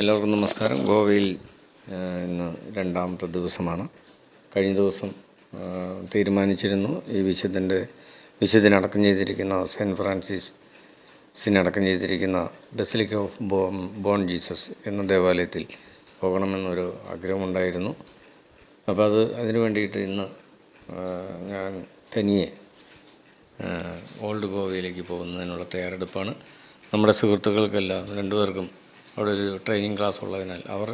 എല്ലാവർക്കും നമസ്കാരം. ഗോവയിൽ ഇന്ന് രണ്ടാമത്തെ ദിവസമാണ്. കഴിഞ്ഞ ദിവസം തീരുമാനിച്ചിരുന്നു ഈ വിശുദ്ധന്റെ വിശുദ്ധനടക്കം ചെയ്തിരിക്കുന്ന സെന്റ് ഫ്രാൻസിസ് സിനടക്കം ചെയ്തിരിക്കുന്ന basilica of Bom Bom Jesus എന്ന ദേവാലയത്തിൽ പോകണമെന്നൊരു ആഗ്രഹമുണ്ടായിരുന്നു. അപ്പോൾ അത് അതിനു വേണ്ടിയിട്ട് ഇന്ന് ഞാൻ തനിയെ ഓൾഡ് ഗോവയിലേക്ക് പോകുന്നതിനുള്ള തയ്യാറെടുപ്പാണ്. നമ്മുടെ സുഹൃത്തുക്കൾക്കെല്ലാം രണ്ടുപേർക്കും അവിടെ ഒരു ട്രെയിനിങ് ക്ലാസ് ഉള്ളതിനാൽ അവർ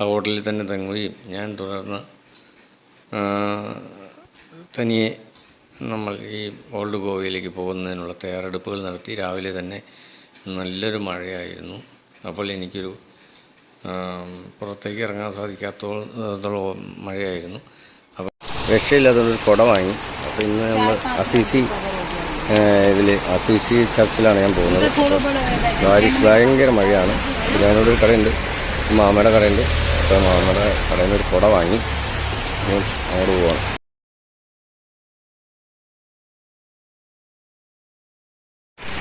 ആ ഹോട്ടലിൽ തന്നെ തങ്ങുകയും ഞാൻ തുടർന്ന് തനിയെ നമ്മൾ ഈ ഓൾഡ് ഗോവയിലേക്ക് പോകുന്നതിനുള്ള തയ്യാറെടുപ്പുകൾ നടത്തി രാവിലെ തന്നെ നല്ലൊരു മഴയായിരുന്നു. അപ്പോൾ എനിക്കൊരു പുറത്തേക്ക് ഇറങ്ങാൻ സാധിക്കാത്തോളം മഴയായിരുന്നു. അപ്പോൾ രക്ഷയില്ലാത്തൊരു കുട വാങ്ങി. അപ്പോൾ ഇന്ന് നമ്മൾ അസീസി ഇതിൽ അസീസി ചർച്ചിലാണ് ഞാൻ പോകുന്നത്. ഭയങ്കര മഴയാണ്. പിന്നെ അതിനോടൊരു കടയുണ്ട്. മാമയുടെ കടയുണ്ട്. അപ്പോൾ മാമയുടെ കടയിൽ നിന്ന് ഒരു കുട വാങ്ങി അങ്ങോട്ട് പോവാണ്.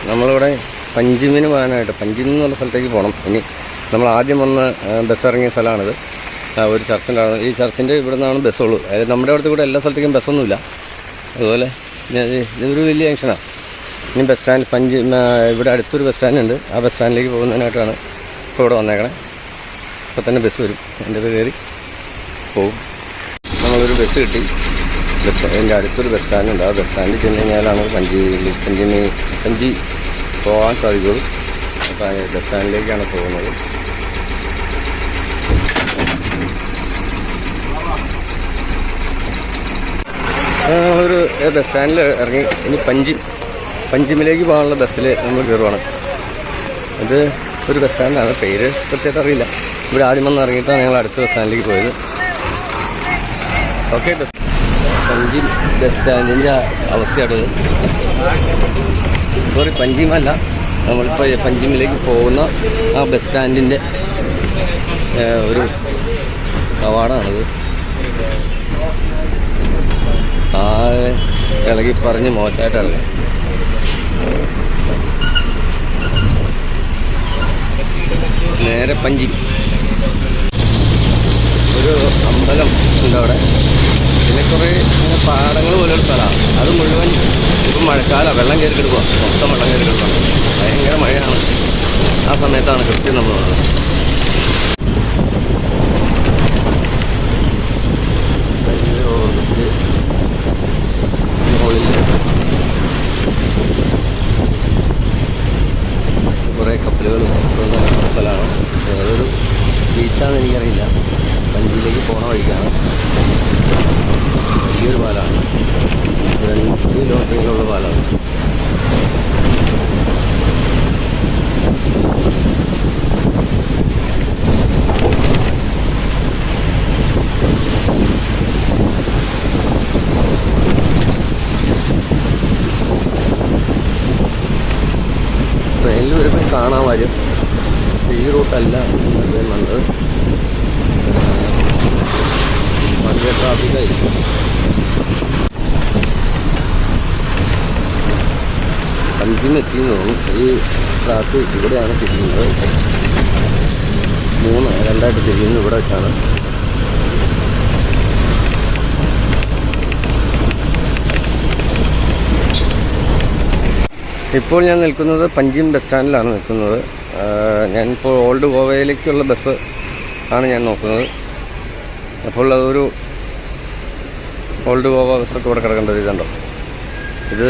നമ്മളിവിടെ പഞ്ചിമിന് പോകാനായിട്ട് പഞ്ചിമി എന്ന് പറഞ്ഞ സ്ഥലത്തേക്ക് പോകണം. ഇനി നമ്മൾ ആദ്യം വന്ന് ബസ് ഇറങ്ങിയ സ്ഥലമാണിത്. ഒരു ചർച്ചിന്റെ ഈ ചർച്ചിന്റെ ഇവിടെ നിന്നാണ് ബസ്സുള്ളൂ. അതായത് നമ്മുടെ അവിടുത്തെ കൂടെ എല്ലാ സ്ഥലത്തേക്കും ബസ്സൊന്നുമില്ല. അതുപോലെ ഇതൊരു വലിയ ജംഗ്ഷനാണ് ഇനി ബസ് സ്റ്റാൻഡ് പഞ്ച് ഇവിടെ അടുത്തൊരു ബസ് സ്റ്റാൻഡ് ഉണ്ട് ആ ബസ് സ്റ്റാൻഡിലേക്ക് പോകുന്നതിനായിട്ടാണ് ഇപ്പോൾ ഇവിടെ വന്നേക്കണേ. ഇപ്പോൾ തന്നെ ബസ് വരും. എന്റെ അത് കയറി പോകും നമ്മളൊരു ബസ് കിട്ടി. ബസ് എന്റെ അടുത്തൊരു ബസ് സ്റ്റാൻഡ് ഉണ്ട്. ആ ബസ് സ്റ്റാൻഡിൽ ചെന്ന് കഴിഞ്ഞാലാണ് പഞ്ചി പഞ്ചിമി പഞ്ചി പോകാൻ സാധിക്കുള്ളൂ. അപ്പോൾ ആ ബസ് സ്റ്റാൻഡിലേക്കാണ് പോകുന്നത്. ഒരു ബസ് സ്റ്റാൻഡിൽ ഇറങ്ങി. ഇനി പഞ്ചി പഞ്ചിമിലേക്ക് പോകാനുള്ള ബസ്സിൽ നമ്മൾ കയറുവാണ്. ഇത് ഒരു ബസ് സ്റ്റാൻഡാണ് പേര് കൃത്യമായിട്ട് അറിയില്ല. ഇവിടെ ആദ്യം വന്ന് ഇറങ്ങിയിട്ടാണ് ഞങ്ങൾ അടുത്ത ബസ് സ്റ്റാൻഡിലേക്ക് പോയത്. ഓക്കെ ബസ് പഞ്ചി ബസ് സ്റ്റാൻഡിന്റെ അവസ്ഥയാണിത് സോറി പഞ്ചിമല്ല നമ്മളിപ്പോൾ പഞ്ചിമിലേക്ക് പോകുന്ന ആ ബസ് സ്റ്റാൻഡിന്റെ ഒരു കവാടാണത് ആ ഇളകി പറഞ്ഞ് മോശമായിട്ട് നേരെ പഞ്ചി. ഒരു അമ്പലം ഉണ്ട് അവിടെ. പിന്നെ കുറേ പാടങ്ങൾ പോലെ ഒരു സ്ഥലമാണ് അത് മുഴുവൻ ഇപ്പം മഴക്കാലമാണ് വെള്ളം കയറി കിടക്കുക മൊത്തം വെള്ളം കയറി കിടക്കുക ഭയങ്കര മഴയാണ്. ആ സമയത്താണ് കൃത്യം നമ്മൾ കുറേ കപ്പലുകളും ഉള്ള ഏതൊരു ബീച്ചാണെന്ന് എനിക്കറിയില്ല. പഞ്ചിയിലേക്ക് പോണ വഴിക്കാണ്. വലിയൊരു പാലമാണ് രണ്ട് കിലോമീറ്ററിലുള്ള പാലമാണ് ട്രെയിനിൽ വരുമ്പോൾ കാണാൻ വരും. ഞാൻ വന്നത് വലിയ ട്രാഫിക്കായിരിക്കും അഞ്ചിന് എത്തിയെന്ന് തോന്നുന്നു. ഈ ട്രാക്ക് ഇവിടെയാണ് തിരിയുന്നത്. മൂന്ന് രണ്ടായിട്ട് തിരിയുന്നത് ഇവിടെ വെച്ചാണ്. ഇപ്പോൾ ഞാൻ നിൽക്കുന്നത് പഞ്ചിം ബസ് സ്റ്റാൻഡിലാണ് നിൽക്കുന്നത്. ഞാനിപ്പോൾ ഓൾഡ് ഗോവയിലേക്കുള്ള ബസ് ആണ് ഞാൻ നോക്കുന്നത്. അപ്പോൾ അതൊരു ഓൾഡ് ഗോവ ബസ്സൊക്കെ ഇവിടെ കിടക്കേണ്ടത് ഇതുണ്ടോ? ഇത്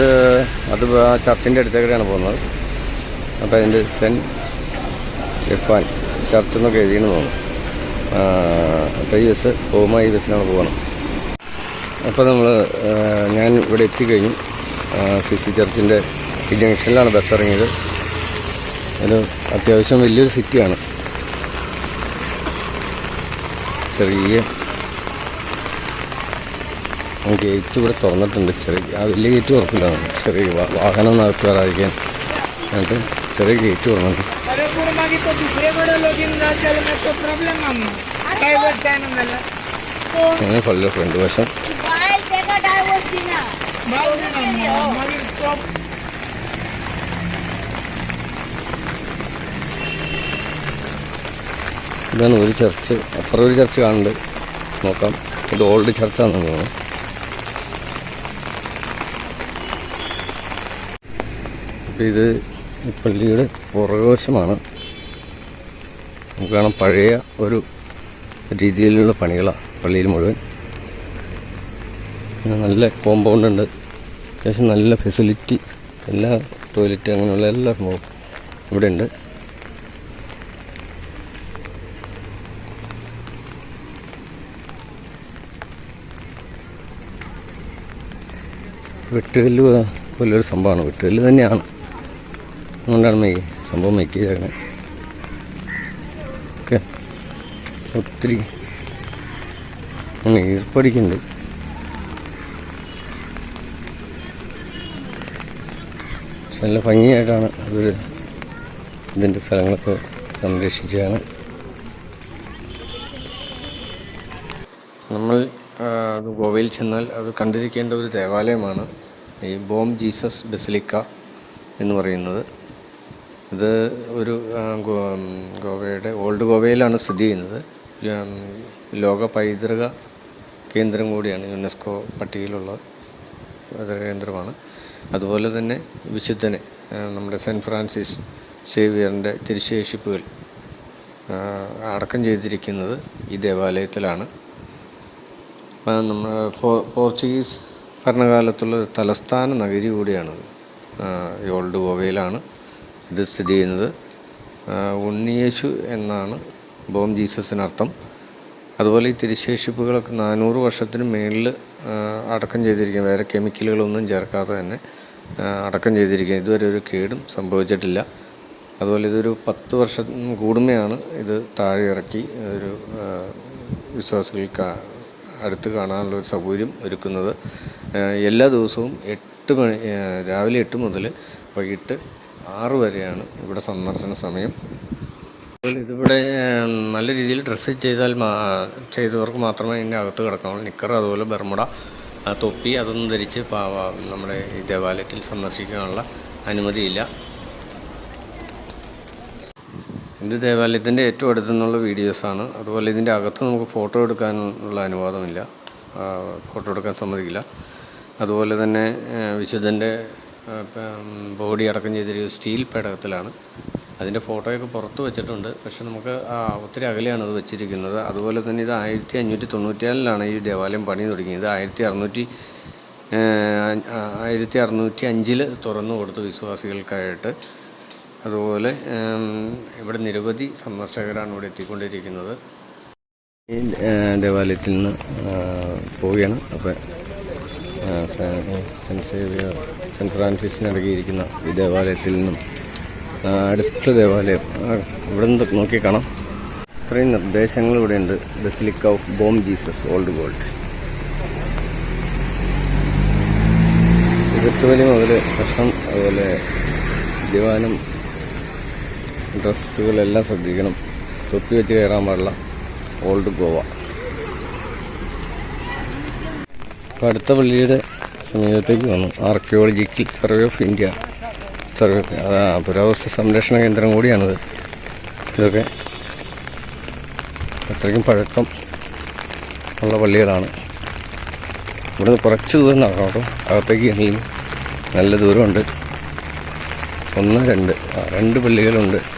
അത് ചർച്ചിന്റെ അടുത്തേക്കാണ് പോകുന്നത്. അപ്പോൾ അതിന്റെ സെന്റ് സ്റ്റെഫാൻ ചർച്ച് എന്നൊക്കെ എഴുതിയെന്ന് തോന്നുന്നു. അപ്പോൾ ഈ ബസ് പോകുമ്പോൾ ഈ ബസ്സിനാണ് പോകണം. അപ്പോൾ നമ്മൾ ഞാൻ ഇവിടെ എത്തിക്കഴിഞ്ഞു. സി സി ചർച്ചിന്റെ ഈ ജംഗ്ഷനിലാണ് ബസ് ഇറങ്ങിയത്. ഒരു അത്യാവശ്യം വലിയൊരു സിറ്റിയാണ്. ചെറിയ ഗേറ്റ് ഇവിടെ തുറന്നിട്ടുണ്ട്. ചെറിയ ആ വലിയ ഗേറ്റ് തുറക്കില്ല. ചെറിയ വാഹനം നടത്തി എന്നിട്ട് ചെറിയ ഗേറ്റ് തുറന്നിട്ടുണ്ട്. ഫ്രണ്ട് വശം ഇതാണ് ഒരു ചർച്ച് അപ്പുറം ഒരു ചർച്ച് കാണുന്നുണ്ട്. നോക്കാം. ഇത് ഓൾഡ് ചർച്ചാണെന്ന് തോന്നുന്നു. അപ്പോൾ ഇത് പള്ളിയുടെ പുറകുവശമാണ്. നമുക്ക് കാണാം പഴയ ഒരു രീതിയിലുള്ള പണികളാണ് പള്ളിയിൽ മുഴുവൻ. നല്ല കോമ്പൗണ്ട് ഉണ്ട്. അത്യാവശ്യം നല്ല ഫെസിലിറ്റി എല്ലാ ടോയ്ലറ്റ് അങ്ങനെയുള്ള എല്ലാ സംഭവം ഇവിടെ ഉണ്ട് വെട്ടുകല്ല് പോലൊരു സംഭവമാണ്. വെട്ടുകല്ല് തന്നെയാണ്. അതുകൊണ്ടാണ് മെയ് സംഭവം മെയ്ക്ക് ചെയ്തേക്കണേ ഓക്കെ ഒത്തിരി ഈർപ്പടിക്കുന്നുണ്ട് നല്ല ഭംഗിയായിട്ടാണ് അത് ഇതിന്റെ സ്ഥലങ്ങളൊക്കെ സംരക്ഷിക്കുകയാണ് നമ്മൾ ഗോവയിൽ ചെന്നാൽ അത് കണ്ടിരിക്കേണ്ട ഒരു ദേവാലയമാണ്. ഈ ബോം ജീസസ് ബസിലിക്ക എന്ന് പറയുന്നത്. ഇത് ഒരു ഗോവയുടെ ഓൾഡ് ഗോവയിലാണ് സ്ഥിതി ചെയ്യുന്നത്. ലോക പൈതൃക കേന്ദ്രം കൂടിയാണ് യുനെസ്കോ പട്ടികയിലുള്ള പൈതൃക കേന്ദ്രമാണ്. അതുപോലെ തന്നെ വിശുദ്ധനെ നമ്മുടെ സെന്റ് ഫ്രാൻസിസ് സേവിയറിന്റെ തിരിശേഷിപ്പുകൾ അടക്കം ചെയ്തിരിക്കുന്നത് ഈ ദേവാലയത്തിലാണ്. നമ്മൾ പോർച്ചുഗീസ് ഭരണകാലത്തുള്ള ഒരു തലസ്ഥാന നഗരി കൂടിയാണത് ഓൾഡ് ഗോവയിലാണ് ഇത് സ്ഥിതി ചെയ്യുന്നത്. ഉണ്ണിയേശു എന്നാണ് ബോം ജീസസിനർത്ഥം. അതുപോലെ ഈ തിരുശേഷിപ്പുകളൊക്കെ നാനൂറ് വർഷത്തിന് മേളിൽ അടക്കം ചെയ്തിരിക്കും വേറെ കെമിക്കലുകളൊന്നും ചേർക്കാതെ തന്നെ അടക്കം ചെയ്തിരിക്കുക ഇതുവരെ ഒരു കേടും സംഭവിച്ചിട്ടില്ല. അതുപോലെ ഇതൊരു പത്ത് വർഷം കൂടുമ്പോഴാണ് ഇത് താഴെ ഇറക്കി ഒരു വിശ്വാസികൾക്ക് അടുത്ത് കാണാനുള്ള ഒരു സൗകര്യം ഒരുക്കുന്നത്. എല്ലാ ദിവസവും എട്ട് മണി രാവിലെ എട്ട് മുതൽ വൈകിട്ട് ആറ് വരെയാണ് ഇവിടെ സന്ദർശന സമയം. ഇതിവിടെ നല്ല രീതിയിൽ ഡ്രസ്സ് ചെയ്താൽ ചെയ്തവർക്ക് മാത്രമേ ഇതിന്റെ അകത്ത് കിടക്കാവുള്ളൂ. നിക്കർ അതുപോലെ ബർമുട തൊപ്പി അതൊന്നും ധരിച്ച് നമ്മുടെ ഈ ദേവാലയത്തിൽ സന്ദർശിക്കാനുള്ള അനുമതിയില്ല. ഇത് ദേവാലയത്തിന്റെ ഏറ്റവും അടുത്തു നിന്നുള്ള വീഡിയോസാണ്. അതുപോലെ ഇതിന്റെ അകത്ത് നമുക്ക് ഫോട്ടോ എടുക്കാനുള്ള അനുവാദമില്ല. ഫോട്ടോ എടുക്കാൻ സമ്മതിക്കില്ല. അതുപോലെ തന്നെ വിശുദ്ധന്റെ ബോഡി അടക്കം ചെയ്തൊരു സ്റ്റീൽ പേടകത്തിലാണ്. അതിന്റെ ഫോട്ടോയൊക്കെ പുറത്ത് വെച്ചിട്ടുണ്ട്. പക്ഷെ നമുക്ക് ഒത്തിരി അകലെയാണ് അത് വെച്ചിരിക്കുന്നത്. അതുപോലെ തന്നെ ഇത് ആയിരത്തി അഞ്ഞൂറ്റി തൊണ്ണൂറ്റിയാലിലാണ് ഈ ദേവാലയം പണി തുടങ്ങിയത്. ആയിരത്തി അറുന്നൂറ്റി ആയിരത്തി അറുന്നൂറ്റി അഞ്ചിൽ തുറന്നു കൊടുത്തു വിശ്വാസികൾക്കായിട്ട്. അതുപോലെ ഇവിടെ നിരവധി സന്ദർശകരാണ് ഇവിടെ എത്തിക്കൊണ്ടിരിക്കുന്നത്. ഈ ദേവാലയത്തിൽ നിന്ന് പോവുകയാണ്. അപ്പോൾ സെന്റ് സേവിയർ സെന്റ് ഫ്രാൻസിസിന് അടങ്ങിയിരിക്കുന്ന ഈ ദേവാലയത്തിൽ നിന്നും അടുത്ത ദേവാലയം ഇവിടെ നിന്ന് നോക്കി കാണാം. ഇത്രയും നിർദ്ദേശങ്ങൾ ഇവിടെ ഉണ്ട്. Basilica of Bom Jesus old gold cigarette വലി മുതൽ ഭക്ഷണം അതുപോലെ ദിവാനം ഡ്രസ്സുകളെല്ലാം ശ്രദ്ധിക്കണം. തൊപ്പി വെച്ച് കയറാൻ പാടില്ല. ഓൾഡ് ഗോവ. അപ്പോൾ അടുത്ത പള്ളിയുടെ സമീപത്തേക്ക് വന്നു. Archaeological survey of India survey അതാ പുരാവസ്തു സംരക്ഷണ കേന്ദ്രം കൂടിയാണിത്. ഇതൊക്കെ അത്രയ്ക്കും പഴക്കം ഉള്ള പള്ളികളാണ്. ഇവിടുന്ന് കുറച്ച് ദൂരം നടക്കണം കേട്ടോ. അകത്തേക്ക് നല്ല ദൂരമുണ്ട്. ഒന്ന് രണ്ട്. രണ്ട് പള്ളികളുണ്ട്.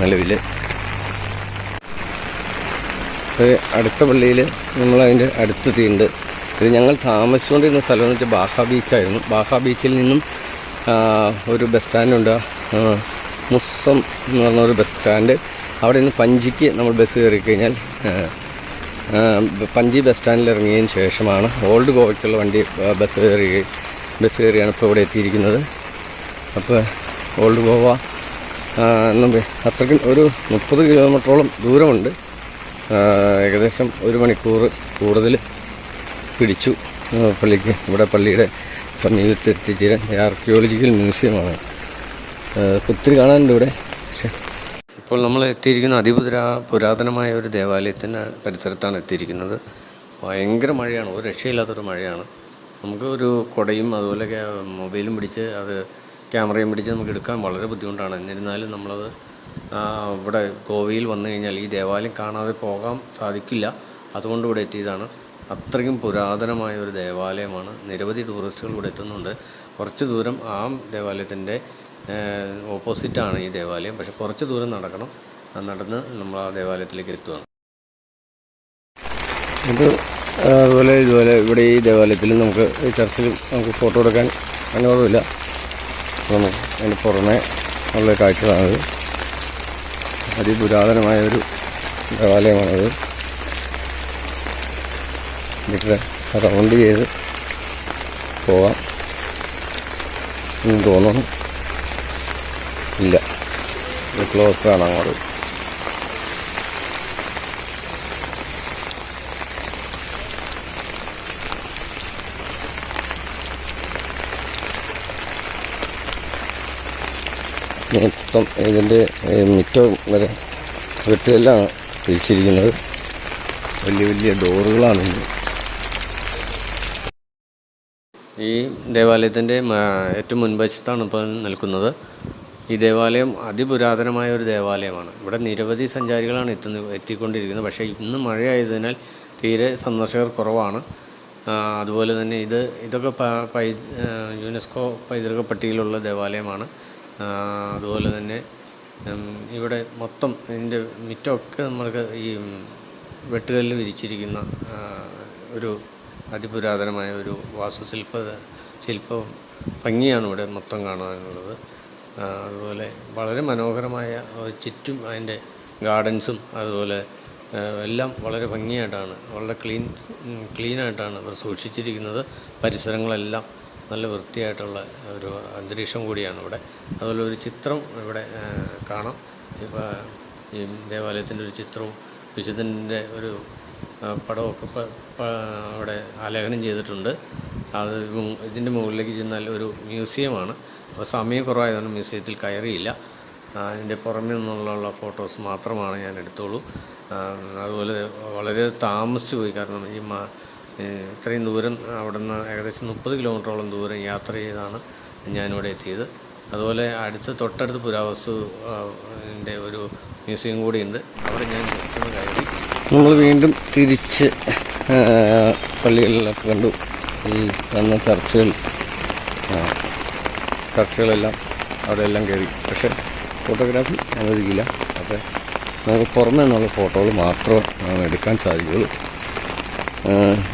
നിലവിൽ അടുത്ത പള്ളിയിൽ നമ്മളതിന്റെ അടുത്ത് അടുത്തെത്തിയിട്ടുണ്ട് ഇത് ഞങ്ങൾ താമസിച്ചുകൊണ്ടിരുന്ന സ്ഥലം എന്ന് വെച്ചാൽ ബാഹ ബീച്ചായിരുന്നു. ബാഹ ബീച്ചിൽ നിന്നും ഒരു ബസ് സ്റ്റാൻഡുണ്ട് മുസ്സം മുസം എന്ന് പറഞ്ഞ ഒരു ബസ് സ്റ്റാൻഡ്. അവിടെ നിന്ന് പഞ്ചിക്ക് നമ്മൾ ബസ് കയറി കഴിഞ്ഞാൽ പഞ്ചി ബസ് സ്റ്റാൻഡിൽ ഇറങ്ങിയതിന് ശേഷമാണ് ഓൾഡ് ഗോവയ്ക്കുള്ള വണ്ടി ബസ് കയറി ബസ് കയറിയാണ് ഇപ്പോൾ ഇവിടെ എത്തിയിരിക്കുന്നത്. അപ്പോൾ ഓൾഡ് ഗോവ അത്രയ്ക്കും ഒരു മുപ്പത് കിലോമീറ്ററോളം ദൂരമുണ്ട്. ഏകദേശം ഒരു മണിക്കൂർ കൂടുതൽ പിടിച്ചു. പള്ളിക്ക് ഇവിടെ പള്ളിയുടെ സമീപത്ത് എത്തിച്ചേരാൻ ആർക്കിയോളജിക്കൽ മ്യൂസിയമാണ് ഒത്തിരി കാണാനുണ്ട് ഇവിടെ. പക്ഷേ ഇപ്പോൾ നമ്മൾ എത്തിയിരിക്കുന്ന അതിപുരാ പുരാതനമായ ഒരു ദേവാലയത്തിന്റെ പരിസരത്താണ് എത്തിയിരിക്കുന്നത്. ഭയങ്കര മഴയാണ് ഒരു രക്ഷയില്ലാത്തൊരു മഴയാണ്. നമുക്ക് ഒരു കുടയും അതുപോലെ മൊബൈലും പിടിച്ച് അത് ക്യാമറയും പിടിച്ച് നമുക്ക് എടുക്കാൻ വളരെ ബുദ്ധിമുട്ടാണ്. എന്നിരുന്നാലും നമ്മളത് ഇവിടെ ഗോവയിൽ വന്നു കഴിഞ്ഞാൽ ഈ ദേവാലയം കാണാതെ പോകാൻ സാധിക്കില്ല. അതുകൊണ്ട് ഇവിടെ എത്തിയതാണ്. അത്രയും പുരാതനമായ ഒരു ദേവാലയമാണ്. നിരവധി ടൂറിസ്റ്റുകൾ ഇവിടെ എത്തുന്നുണ്ട്. കുറച്ച് ദൂരം ആ ദേവാലയത്തിന്റെ ഓപ്പോസിറ്റാണ് ഈ ദേവാലയം. പക്ഷെ കുറച്ച് ദൂരം നടക്കണം. നടന്ന് നമ്മൾ ആ ദേവാലയത്തിലേക്ക് എത്തുകയാണ് ഇത് അതുപോലെ ഇതുപോലെ ഇവിടെ ഈ ദേവാലയത്തിൽ നമുക്ക് ചർച്ചിൽ നമുക്ക് ഫോട്ടോ എടുക്കാൻ അനുവാദമില്ല. അതിന് പുറമെ ഉള്ള കാഴ്ചകളാണത് അതിപുരാതനമായ ഒരു ദേവാലയമാണത്. ഇവിടെ റൗണ്ട് ചെയ്ത് പോവാം. തോന്നുന്നു. ഇല്ല. ക്ലോസ് ആണ് അങ്ങോട്ട്. മൊത്തം ഇതിന്റെ മുറ്റം വരെ വെട്ടിയെല്ലാം തിരിച്ചിരിക്കുന്നത്. വലിയ വലിയ ഡോറുകളാണ് ഈ ദേവാലയത്തിന്റെ ഏറ്റവും മുൻവശത്താണ് ഇപ്പോൾ നിൽക്കുന്നത്. ഈ ദേവാലയം അതിപുരാതനമായ ഒരു ദേവാലയമാണ്. ഇവിടെ നിരവധി സഞ്ചാരികളാണ് എത്തുന്ന എത്തിക്കൊണ്ടിരിക്കുന്നത്. പക്ഷേ ഇന്ന് മഴയായതിനാൽ തീരെ സന്ദർശകർ കുറവാണ്. അതുപോലെ തന്നെ ഇത് ഇതൊക്കെ പൈ യുനെസ്കോ പൈതൃക പട്ടികയിലുള്ള ദേവാലയമാണ്. അതുപോലെ തന്നെ ഇവിടെ മൊത്തം ഇതിന്റെ മിറ്റമൊക്കെ നമ്മൾക്ക് ഈ വെട്ടുകല്ല് വിരിച്ചിരിക്കുന്ന ഒരു അതിപുരാതനമായ ഒരു വാസ്തുശില്പ ശില്പ ഭംഗിയാണ് ഇവിടെ മൊത്തം കാണാനുള്ളത്. അതുപോലെ വളരെ മനോഹരമായ ചുറ്റും അതിന്റെ ഗാർഡൻസും അതുപോലെ എല്ലാം വളരെ ഭംഗിയായിട്ടാണ് വളരെ ക്ലീൻ ക്ലീനായിട്ടാണ് ഇവർ സൂക്ഷിച്ചിരിക്കുന്നത്. പരിസരങ്ങളെല്ലാം നല്ല വൃത്തിയായിട്ടുള്ള ഒരു അന്തരീക്ഷം കൂടിയാണ് ഇവിടെ. അതുപോലെ ഒരു ചിത്രം ഇവിടെ കാണാം. ഇപ്പോൾ ഈ ദേവാലയത്തിന്റെ ഒരു ചിത്രവും വിശുദ്ധന്റെ ഒരു പടമൊക്കെ അവിടെ ആലേഖനം ചെയ്തിട്ടുണ്ട്. അത് ഇതിന്റെ മുകളിലേക്ക് ചെന്നാൽ ഒരു മ്യൂസിയമാണ്. അപ്പോൾ സമയം കുറവായതുകൊണ്ട് മ്യൂസിയത്തിൽ കയറിയില്ല. അതിന്റെ പുറമേ നിന്നുള്ള ഫോട്ടോസ് മാത്രമാണ് ഞാൻ എടുത്തോളൂ അതുപോലെ വളരെ താമസിച്ചു പോയി. കാരണം ഈ മാ ഇത്രയും ദൂരം അവിടെ നിന്ന് ഏകദേശം മുപ്പത് കിലോമീറ്ററോളം ദൂരം യാത്ര ചെയ്താണ് ഞാനിവിടെ എത്തിയത്. അതുപോലെ അടുത്ത് തൊട്ടടുത്ത് പുരാവസ്തു ഒരു മ്യൂസിയം കൂടിയുണ്ട് അവിടെ ഞാൻ ജസ്റ്റ് ഒന്ന് കയറി. നമ്മൾ വീണ്ടും തിരിച്ച് പള്ളികളിലൊക്കെ കണ്ടു. ഈ വന്ന ചർച്ചകൾ ചർച്ചകളെല്ലാം അവിടെ എല്ലാം കയറി. പക്ഷെ ഫോട്ടോഗ്രാഫി അനുവദിക്കില്ല. അപ്പോൾ നമുക്ക് പുറമേ നിന്നുള്ള ഫോട്ടോകൾ മാത്രമേ എടുക്കാൻ സാധിക്കുകയുള്ളൂ.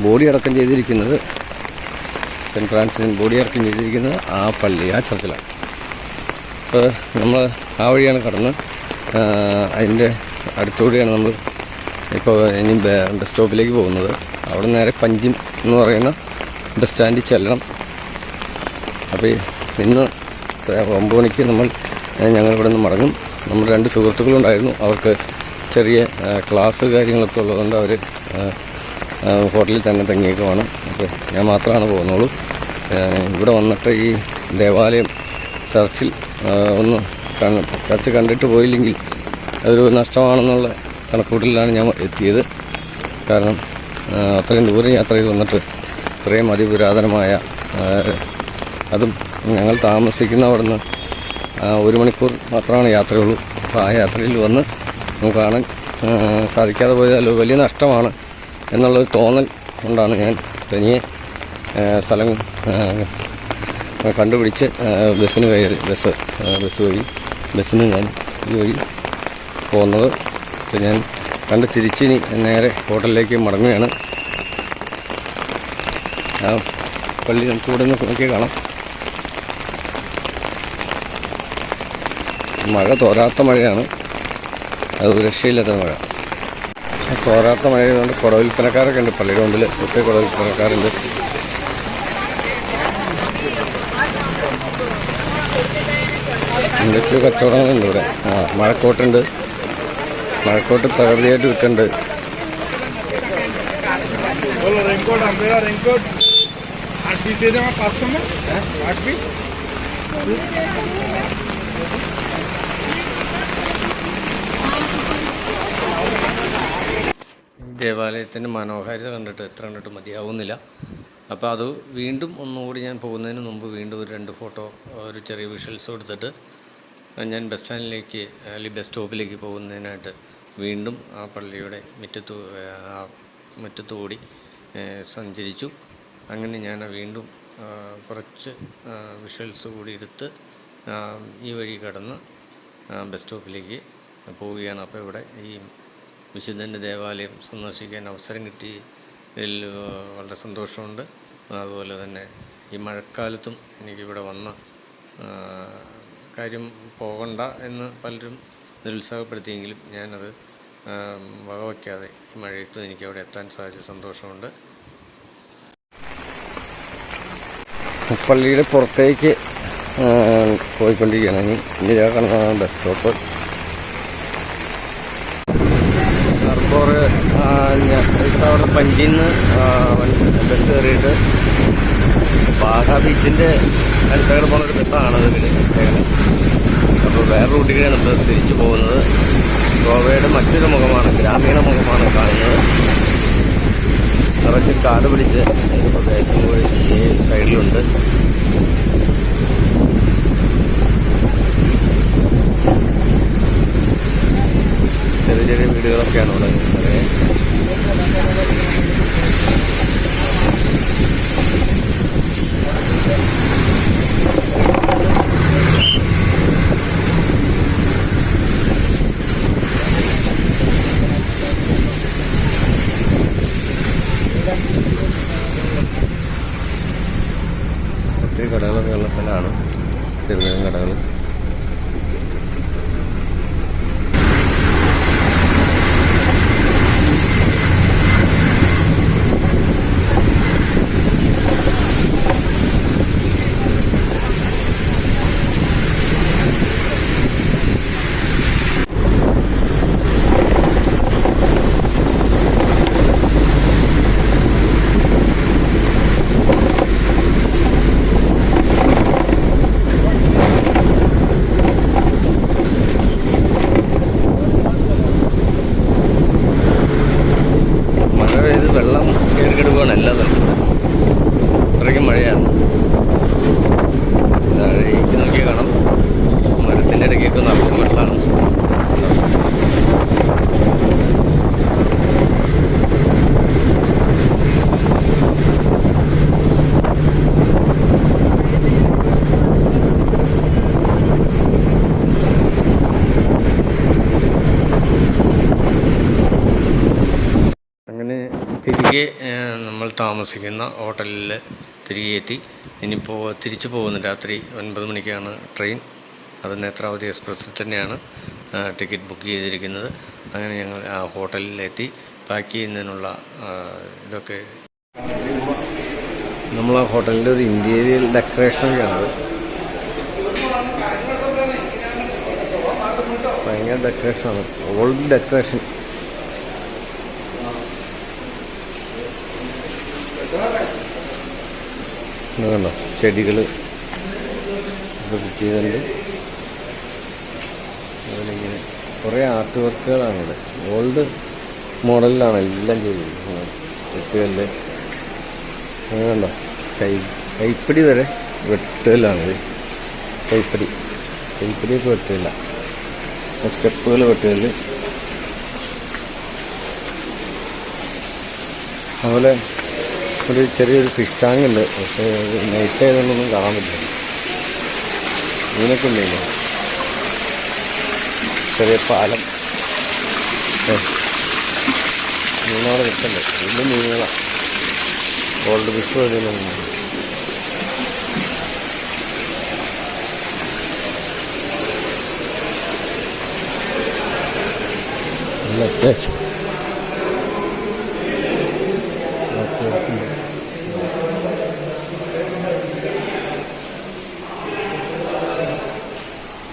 ബോഡി അടക്കം ചെയ്തിരിക്കുന്നത് സെന്റ് ഫ്രാൻസിന് ബോഡി അടക്കം ചെയ്തിരിക്കുന്നത് ആ പള്ളി ആ ചർച്ചിലാണ്. അപ്പോൾ നമ്മൾ ആ വഴിയാണ് കടന്ന് അതിന്റെ അടുത്തുകൂടിയാണ് നമ്മൾ ഇപ്പോൾ ഇനി ബസ് സ്റ്റോപ്പിലേക്ക് പോകുന്നത്. അവിടെ നേരെ പഞ്ചിം എന്ന് പറയുന്ന ബസ് സ്റ്റാൻഡിൽ ചെല്ലണം. അപ്പോൾ ഇന്ന് ഒമ്പത് മണിക്ക് നമ്മൾ ഞങ്ങളിവിടെ നിന്ന് മടങ്ങും. നമ്മൾ രണ്ട് സുഹൃത്തുക്കളുണ്ടായിരുന്നു. അവർക്ക് ചെറിയ ക്ലാസ് കാര്യങ്ങളൊക്കെ ഉള്ളതുകൊണ്ട് അവർ ഹോട്ടലിൽ തന്നെ തങ്ങിയേക്കുവാണ്. അപ്പോൾ ഞാൻ മാത്രമാണ് പോകുന്നുള്ളൂ. ഇവിടെ വന്നിട്ട് ഈ ദേവാലയം ചർച്ചിൽ ഒന്ന് ചർച്ച് കണ്ടിട്ട് പോയില്ലെങ്കിൽ അതൊരു നഷ്ടമാണെന്നുള്ള കണക്കൂട്ടിലാണ് ഞാൻ എത്തിയത്. കാരണം അത്രയും ദൂരം യാത്ര ചെയ്ത് വന്നിട്ട് ഇത്രയും അതിപുരാതനമായ അതും ഞങ്ങൾ താമസിക്കുന്ന അവിടെ നിന്ന് ഒരു മണിക്കൂർ മാത്രമാണ് യാത്രയുള്ളൂ. അപ്പോൾ ആ യാത്രയിൽ വന്ന് നമുക്ക് കാണാൻ സാധിക്കാതെ പോയതല്ലോ വലിയ നഷ്ടമാണ്. എന്നുള്ളൊരു തോന്നൽ കൊണ്ടാണ് ഞാൻ തനിയെ സ്ഥലം കണ്ടുപിടിച്ച് ബസ്സിന് കയറി ബസ് ബസ് വഴി ബസ്സിന് ഞാൻ വഴി പോകുന്നത്. അപ്പോൾ ഞാൻ കണ്ട് തിരിച്ചിനി നേരെ ഹോട്ടലിലേക്ക് മടങ്ങുകയാണ്. ആ പള്ളി നമുക്ക് ഇവിടെ നിന്ന് നോക്കിയാൽ കാണാം. മഴ തോരാത്ത മഴയാണ്. അത് രക്ഷയില്ലാത്ത മഴ. തോരാത്ത മഴയായതുകൊണ്ട് കുടവിൽപ്പനക്കാരൊക്കെ ഉണ്ട് പള്ളിയുടെ മുമ്പിൽ ഒത്തിരി കുടവിൽപ്പനക്കാരുണ്ട് എന്തൊക്കെയോ കച്ചവടങ്ങളുണ്ട് ഇവിടെ ആ മഴക്കോട്ടുണ്ട് മഴക്കോട്ട് തകർച്ചയായിട്ട് വിൽക്കുന്നുണ്ട് বলো রেনকোট আম্বেরা রেনকোট আর পিস দিয়ে দেওয়া পাঁচশো না আট ദേവാലയത്തിന്റെ മനോഹാരിത കണ്ടിട്ട് എത്ര കണ്ടിട്ട് മതിയാവുന്നില്ല. അപ്പോൾ അത് വീണ്ടും ഒന്നുകൂടി ഞാൻ പോകുന്നതിന് മുമ്പ് വീണ്ടും ഒരു രണ്ട് ഫോട്ടോ ഒരു ചെറിയ വിഷ്വൽസ് എടുത്തിട്ട് ഞാൻ ബസ് സ്റ്റാൻഡിലേക്ക് അല്ലെങ്കിൽ ബസ് സ്റ്റോപ്പിലേക്ക് പോകുന്നതിനായിട്ട് വീണ്ടും ആ പള്ളിയുടെ മുറ്റത്ത് ആ മുറ്റത്ത് കൂടി സഞ്ചരിച്ചു. അങ്ങനെ ഞാൻ വീണ്ടും കുറച്ച് വിഷ്വൽസ് കൂടി എടുത്ത് ഈ വഴി കടന്ന് ബസ് സ്റ്റോപ്പിലേക്ക് പോവുകയാണ്. അപ്പോൾ ഇവിടെ ഈ വിശുദ്ധന്റെ ദേവാലയം സന്ദർശിക്കാൻ അവസരം കിട്ടി. ഇതിൽ വളരെ സന്തോഷമുണ്ട്. അതുപോലെ തന്നെ ഈ മഴക്കാലത്തും എനിക്കിവിടെ വന്ന് കാര്യം പോകണ്ട എന്ന് പലരും നിരുത്സാഹപ്പെടുത്തിയെങ്കിലും ഞാനത് വകവയ്ക്കാതെ ഈ മഴയത്തും എനിക്ക് അവിടെ എത്താൻ സാധിച്ച സന്തോഷമുണ്ട്. പള്ളിയുടെ പുറത്തേക്ക് പോയിക്കൊണ്ടിരിക്കുകയാണ്. ഇനി ഇതാ കാണുന്നതാണ് ബസ് സ്റ്റോപ്പ്. അവിടെ പഞ്ചിൽ നിന്ന് ബസ് കയറിയിട്ട് പാഹ ബീച്ചിന്റെ അടുത്തകടെ പോകുന്ന ഒരു ബസ്സാണത് ഇതിൽ അപ്പോൾ വേറെ റൂട്ടിലാണ് ബസ് തിരിച്ചു പോകുന്നത്. ഗോവയുടെ മറ്റൊരു മുഖമാണ് ഗ്രാമീണ മുഖമാണ് കാണുന്നത്. നിറച്ച് കാട് പിടിച്ച് പ്രദേശം കൂടി ഈ സൈഡിലുണ്ട്. ചെറിയ ചെറിയ വീടുകളൊക്കെയാണ് ഇവിടെ வச்சுருக்காங்க கடவுள் കയറിക്കിടുകയാണ് താമസിക്കുന്ന ഹോട്ടലിൽ തിരികെ എത്തി ഇനിയിപ്പോൾ തിരിച്ചു പോകുന്നു. രാത്രി ഒൻപത് മണിക്കാണ് ട്രെയിൻ. അത് നേത്രാവതി എക്സ്പ്രസ്സിൽ തന്നെയാണ് ടിക്കറ്റ് ബുക്ക് ചെയ്തിരിക്കുന്നത്. അങ്ങനെ ഞങ്ങൾ ആ ഹോട്ടലിലെത്തി. പാക്ക് ചെയ്യുന്നതിനുള്ള ഇതൊക്കെ നമ്മൾ ആ ഹോട്ടലിന്റെ ഒരു ഇന്റീരിയൽ ഡെക്കറേഷനൊക്കെയാണത് ഭയങ്കര ഡെക്കറേഷനാണ്. Old decoration. കണ്ടോ? ചെടികൾ ഇങ്ങനെ കുറേ ആർട്ട് വർക്കുകളാണ് ഇവിടെ ഓൾഡ് മോഡലിലാണ് എല്ലാം ചെയ്തിരിക്കുന്നത്. വെട്ടുകല്ല്. അങ്ങനെ കണ്ടോ? കൈ കൈപ്പിടി വരെ വെട്ടുകല്ലാണിത് കൈപ്പിടി. കൈപ്പിടിയൊക്കെ വെട്ടുകല്ല. സ്റ്റെപ്പുകൾ വെട്ടുകല്ല്. അതുപോലെ ഒരു ചെറിയൊരു ഫിഷ് ടാങ്ക് ഉണ്ട്. പക്ഷേ നൈറ്റ് ആയതുകൊണ്ടൊന്നും കാണാൻ പറ്റില്ല. മീനൊക്കെ ഉണ്ടല്ലോ ചെറിയ പാലം. മീനോടെ കിട്ടണ്ടേ വലിയ മീനുകളാണ് ഗോൾഡ് ഫിഷ് പോലെയുള്ള മീനാണ് അത്യാവശ്യം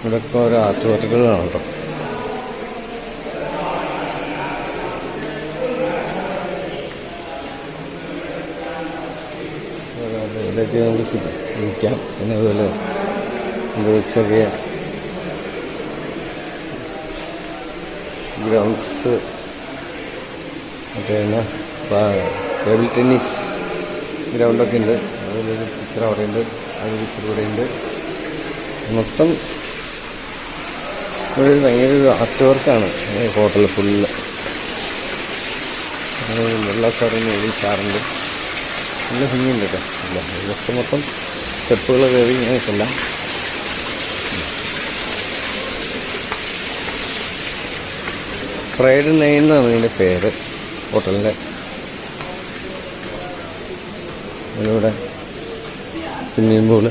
ഇവിടെയൊക്കെ ഓരോ ആർട്ട് വർക്കുകളാണ് കേട്ടോ ഇവിടെയൊക്കെ നമുക്ക് ഇരിക്കാം പിന്നെ അതുപോലെ എന്തോ ചെറിയ ഗ്രൗണ്ട്സ് മറ്റേ ടേബിൾ ടെന്നീസ് ഗ്രൗണ്ടൊക്കെ ഉണ്ട്. അതിലൊരു പിക്ചർ അവിടെയുണ്ട് അതൊരു പിക്ചർ ഇവിടെയുണ്ട് മൊത്തം ഒരു ഭയങ്കര ഒരു ആർട്ട് വർക്കാണ് ഹോട്ടൽ ഫുള്ള് വെള്ളക്കാരൻ എഴുതി ചാറുണ്ട്. നല്ല ഭംഗിയുണ്ട് കേട്ടോ. ഇതൊക്കെ മൊത്തം സ്റ്റെപ്പുകൾ കയറി ഞാനിട്ടില്ല ഫ്രൈഡ് നൈൻ എന്നാണ് ഇതിന്റെ പേര് ഹോട്ടലിന്റെ ഇവിടെ സ്വിമ്മിംഗ് പൂൾ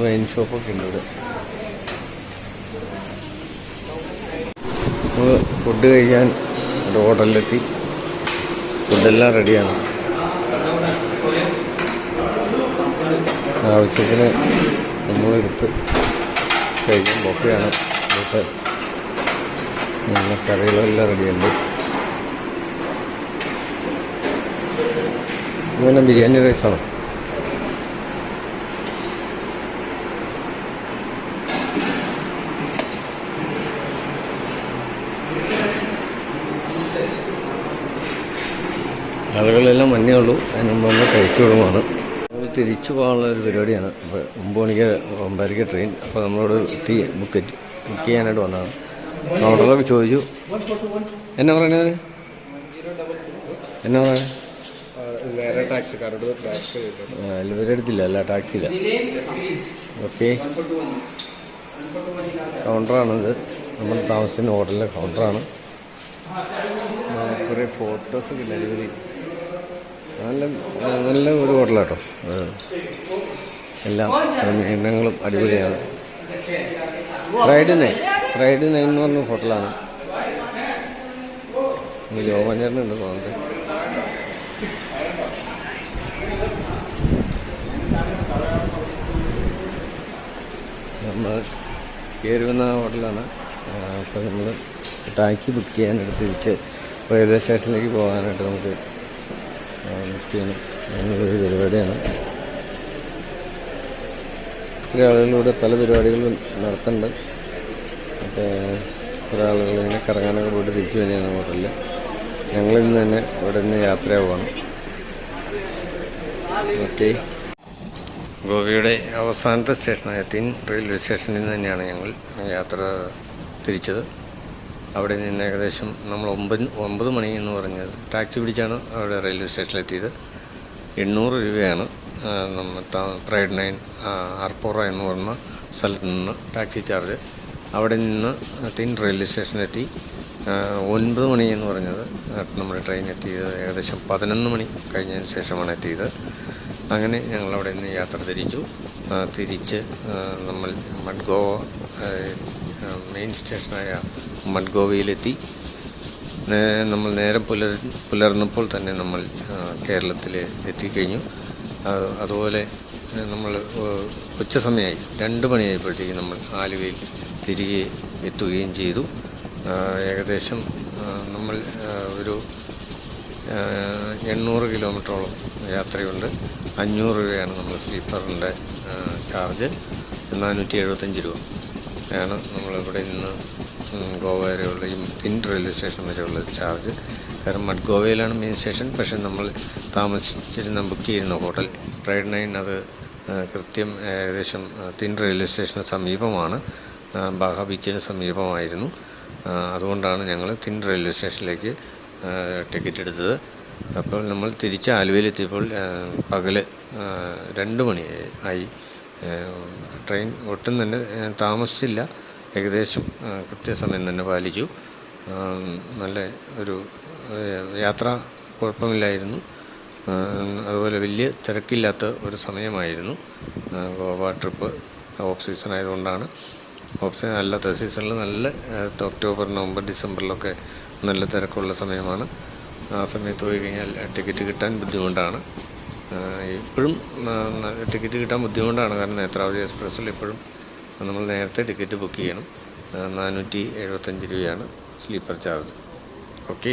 വൈൻ ഷോപ്പൊക്കെ ഉണ്ട് ഇവിടെ. ഫുഡ് കഴിക്കാൻ ഒരു ഹോട്ടലിലെത്തി ഫുഡെല്ലാം റെഡിയാണ് ആവശ്യത്തിന് നമ്മളെടുത്ത് കഴിക്കാൻ ബൊഫയാണ് ബൊഫെ പിന്നെ കറികളെല്ലാം റെഡിയുണ്ട് ഇങ്ങനെ ബിരിയാണി റൈസാണ് ആളുകളെല്ലാം മഞ്ഞേ ഉള്ളൂ. അതിന് മുമ്പ് നമ്മൾ കഴിച്ചു വിടുമാണ് തിരിച്ചു പോകാനുള്ള ഒരു പരിപാടിയാണ്. അപ്പോൾ ഒമ്പത് മണിക്ക് ഒമ്പതരയ്ക്ക് ട്രെയിൻ അപ്പോൾ നമ്മളോട് ടീ ബുക്ക് ബുക്ക് ചെയ്യാനായിട്ട് വന്നതാണ്. ഓർഡറൊക്കെ ചോദിച്ചു. എന്നാ പറയുന്നത് എന്നാ പറയുന്നത് വേറെ ടാക്സിക്കാരോട് ടാക്സ് ഇവരുടെ അടുത്തില്ല. അല്ല ടാക്സിയില്ല. ഓക്കെ. കൗണ്ടറാണിത് നമ്മൾ താമസിക്കുന്ന ഹോട്ടലിലെ കൗണ്ടറാണ് കുറേ ഫോട്ടോസൊക്കെ ഡെലിവറി നല്ല നല്ല ഒരു ഹോട്ടലാട്ടോ. എല്ലാം എണ്ണങ്ങളും അടിപൊളിയാണ്. ഫ്രൈഡ് നൈൻ ഫ്രൈഡ് നൈൻ എന്ന് പറഞ്ഞ ഹോട്ടലാണ്. ലോകഞ്ഞറിനുണ്ട് തോന്നുന്നത് നമ്മൾ കയറി വന്ന ഹോട്ടലാണ്. അപ്പോൾ നമ്മൾ ടാക്സി ബുക്ക് ചെയ്യാനായിട്ട് തിരിച്ച് റെയിൽവേ സ്റ്റേഷനിലേക്ക് പോകാനായിട്ട് നമുക്ക് ചെയ്യണം അങ്ങനെയുള്ളൊരു പരിപാടിയാണ്. ഒത്തിരി ആളുകളിലൂടെ പല പരിപാടികളും നടത്തുന്നുണ്ട്. അപ്പോൾ കുറേ ആളുകൾ ഇങ്ങനെ കറങ്ങാനൊക്കെ പോയിട്ട് തിരിച്ചു തന്നെയാണ് ഹോട്ടലിൽ ഞങ്ങളിന്ന് തന്നെ ഇവിടെ നിന്ന് യാത്ര പോകണം ഓക്കെ. ഗോവയുടെ അവസാനത്തെ സ്റ്റേഷനായ തിൻ റെയിൽവേ സ്റ്റേഷനിൽ നിന്ന് തന്നെയാണ് ഞങ്ങൾ യാത്ര തിരിച്ചത്. അവിടെ നിന്ന് ഏകദേശം നമ്മൾ ഒമ്പത് ഒമ്പത് മണി എന്ന് പറഞ്ഞത് ടാക്സി പിടിച്ചാണ് അവിടെ റെയിൽവേ സ്റ്റേഷനിലെത്തിയത്. എണ്ണൂറ് രൂപയാണ് നമ്മൾ പ്രൈഡ് നയൻ ആർപ്പോറ എന്ന് പറഞ്ഞ സ്ഥലത്ത് നിന്ന് ടാക്സി ചാർജ്. അവിടെ നിന്ന് തിൻ റെയിൽവേ സ്റ്റേഷനിലെത്തി. ഒൻപത് മണി എന്ന് പറഞ്ഞത് നമ്മുടെ ട്രെയിൻ എത്തിയത് ഏകദേശം പതിനൊന്ന് മണി കഴിഞ്ഞതിന് ശേഷമാണ് എത്തിയത്. അങ്ങനെ ഞങ്ങൾ അവിടെ നിന്ന് യാത്ര തിരിച്ചു. തിരിച്ച് നമ്മൾ ആ, മെയിൻ സ്റ്റേഷനായ മഡ്ഗോവയിലെത്തി. നമ്മൾ നേരം പുലർ പുലർന്നപ്പോൾ തന്നെ നമ്മൾ കേരളത്തിൽ എത്തിക്കഴിഞ്ഞു. അതുപോലെ നമ്മൾ ഉച്ച സമയമായി രണ്ട് മണിയായപ്പോഴത്തേക്ക് നമ്മൾ ആലുവയിൽ തിരികെ എത്തുകയും ചെയ്തു. ഏകദേശം നമ്മൾ ഒരു എണ്ണൂറ് കിലോമീറ്ററോളം യാത്രയുണ്ട്. അഞ്ഞൂറ് രൂപയാണ് നമ്മൾ സ്ലീപ്പറിന്റെ ചാർജ്. നാനൂറ്റി എഴുപത്തഞ്ച് രൂപ ആണ് നമ്മളിവിടെ നിന്ന് ഗോവ വരെയുള്ള ഈ തിൻ റെയിൽവേ സ്റ്റേഷൻ വരെയുള്ള ചാർജ്. കാരണം മഡ്ഗോവയിലാണ് മെയിൻ സ്റ്റേഷൻ പക്ഷേ നമ്മൾ താമസിച്ചിരുന്ന ബുക്ക് ചെയ്യുന്ന ഹോട്ടൽ പ്രൈഡ് നൈൻ അത് കൃത്യം ഏകദേശം തിൻ റെയിൽവേ സ്റ്റേഷന് സമീപമാണ്. ബാഹ ബീച്ചിന് സമീപമായിരുന്നു. അതുകൊണ്ടാണ് ഞങ്ങൾ തിൻ റെയിൽവേ സ്റ്റേഷനിലേക്ക് ടിക്കറ്റ് എടുത്തത്. അപ്പോൾ നമ്മൾ തിരിച്ച് ആലുവയിലെത്തിയപ്പോൾ പകൽ രണ്ട് മണി ആയി. ട്രെയിൻ ഒട്ടും തന്നെ താമസിച്ചില്ല. ഏകദേശം കൃത്യസമയം തന്നെ പാലിച്ചു. നല്ല ഒരു യാത്ര കുഴപ്പമില്ലായിരുന്നു. അതുപോലെ വലിയ തിരക്കില്ലാത്ത ഒരു സമയമായിരുന്നു. ഗോവ ട്രിപ്പ് ഓഫ് സീസൺ ആയതുകൊണ്ടാണ്. ഓഫ് സീസൺ അല്ലാത്ത സീസണിൽ നല്ല ഒക്ടോബർ നവംബർ ഡിസംബറിലൊക്കെ നല്ല തിരക്കുള്ള സമയമാണ്. ആ സമയത്ത് പോയി കഴിഞ്ഞാൽ ടിക്കറ്റ് കിട്ടാൻ ബുദ്ധിമുട്ടാണ്. ഇപ്പോഴും ടിക്കറ്റ് കിട്ടാൻ ബുദ്ധിമുട്ടാണ്. കാരണം നേത്രാവതി എക്സ്പ്രസ്സിൽ ഇപ്പോഴും നമ്മൾ നേരത്തെ ടിക്കറ്റ് ബുക്ക് ചെയ്യണം. നാനൂറ്റി എഴുപത്തഞ്ച് രൂപയാണ് sleeper charge. Okay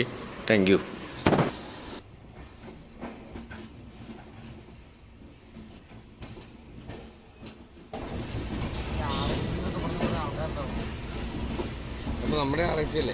thank you. അപ്പോൾ നമ്മുടെ ഇതോ